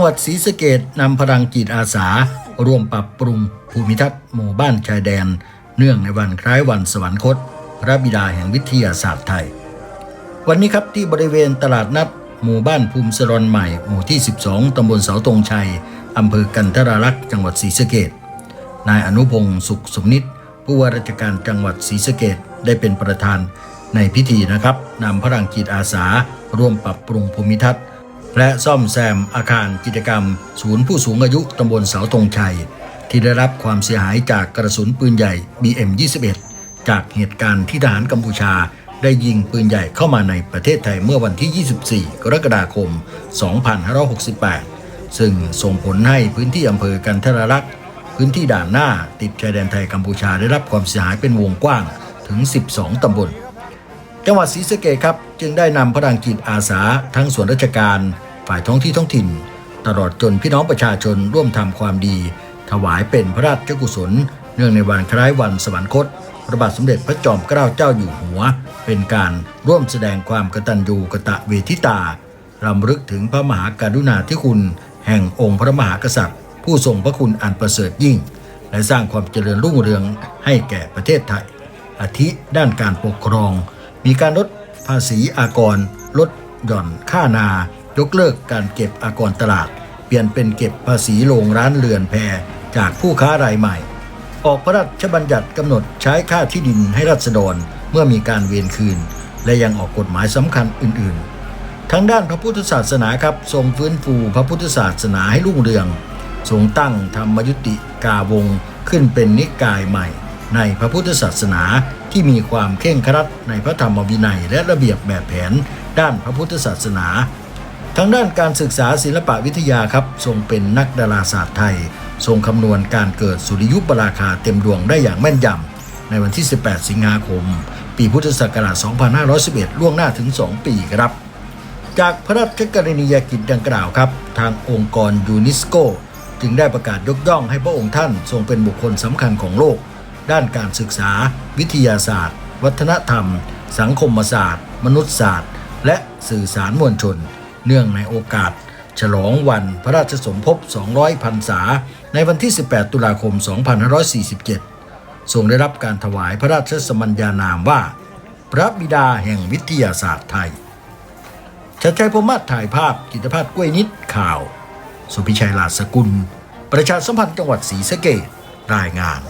งหวัดศรีสะเกดนำพลังจิตอาสา ร่วมปรับปรุงภูมิทัศน์หมู่บ้านชายแดน เนื่องในวันคล้ายวันสวรรคต พระบิดาแห่งวิทยาศาสตร์ไทย วันนี้ครับที่บริเวณตลาดนัด หมู่บ้านภูมิสรอนใหม่ หมู่ที่ 12 ตำบลเสาตงชัย อำเภอกันทรารักษ์จังหวัดศรีสะเกดนายอนุพงศ์สุขสมนิตผู้ว่าราชการจังหวัดศรีสะเกดได้เป็นประธานในพิธีนะครับนำพลังจิตอาสา ร่วมปรับปรุงภูมิทัศน์ และซ่อมแซมอาคารกิจกรรม ศูนย์ผู้สูงอายุตำบลเสาตงชัย ที่ได้รับความเสียหายจากกระสุนปืนใหญ่ BM21 จากเหตุการณ์ที่ทหารกัมพูชา ได้ยิงปืนใหญ่เข้ามาในประเทศไทยเมื่อวันที่ 24 กรกฎาคม 2568 ซึ่งส่งผลให้พื้นที่อำเภอกันทรลักษ์พื้นที่ด่านหน้าติดชายแดนไทยกัมพูชาได้รับความเสียหายเป็นวงกว้างถึง 12 ตำบล จังหวัดศรีสะเกษครับ จึงได้นำพลังจิตอาสา ทั้งส่วนราชการ ฝ่ายท้องที่ท้องถิ่น ตลอดจนพี่น้องประชาชนร่วมทำความดี ถวายเป็นพระราชกุศล เนื่องในวันคล้ายวันสวรรคตพระบาทสมเด็จพระจอมเกล้าเจ้าอยู่หัว เป็นการร่วมแสดงความกตัญญูกตะเวทิตารำลึกถึงพระมหาการุณาธิคุณ แห่งองค์พระมหากษัตริย์ ผู้ทรงพระคุณอันประเสริฐยิ่ง และสร้างความเจริญรุ่งเรืองให้แก่ประเทศไทยอาทิด้านการปกครอง มีการลดภาษีอากร ลดหย่อนค่านายกเลิกการเก็บอากรตลาด เปลี่ยนเป็นเก็บภาษีโรงร้านเรือนแพจากผู้ค้ารายใหม่ ออกพระราชบัญญัติกำหนดใช้ค่าที่ดินให้รัษฎรเมื่อมีการเวียนคืน และยังออกกฎหมายสำคัญอื่นๆทางด้านพระพุทธศาสนาครับทรงฟื้นฟูพระพุทธศาสนาให้รุ่งเรืองทรงตั้งธรรมยุติกาวงขึ้นเป็นนิกายใหม่ ในพระพุทธศาสนาที่มีความเคร่งครัดในพระธรรมวินัยและระเบียบแบบแผนด้านพระพุทธศาสนา ทางด้านการศึกษาศิลปวิทยาครับทรงเป็นนักดาราศาสตร์ไทย ทรงคำนวณการเกิดสุริยุปราคาเต็มดวงได้อย่างแม่นยำในวันที่ 18 สิงหาคม ปีพุทธศักราช 2511 ล่วงหน้าถึง 2 ปีครับ จากพระราชกรณียกิจดังกล่าวครับ ทางองค์กรยูนิสโก จึงได้ประกาศยกย่องให้พระองค์ท่านทรงเป็นบุคคลสำคัญของโลก ด้านการศึกษา วิทยาศาสตร์ วัฒนธรรม สังคมศาสตร์ มนุษยศาสตร์ และสื่อสารมวลชน เนื่องในโอกาส ฉลองวันพระราชสมภพ 200 พรรษา ในวันที่ 18 ตุลาคม 2547 ทรงได้รับการถวายพระราชสมัญญานามว่า พระบิดาแห่งวิทยาศาสตร์ไทยชัดชัยพรมาศถ่ายภาพกิตภาพกล้วยนิดข่าว สุพิชัยลาสกุล ประชาสัมพันธ์จังหวัดศรีสะเกษรายงาน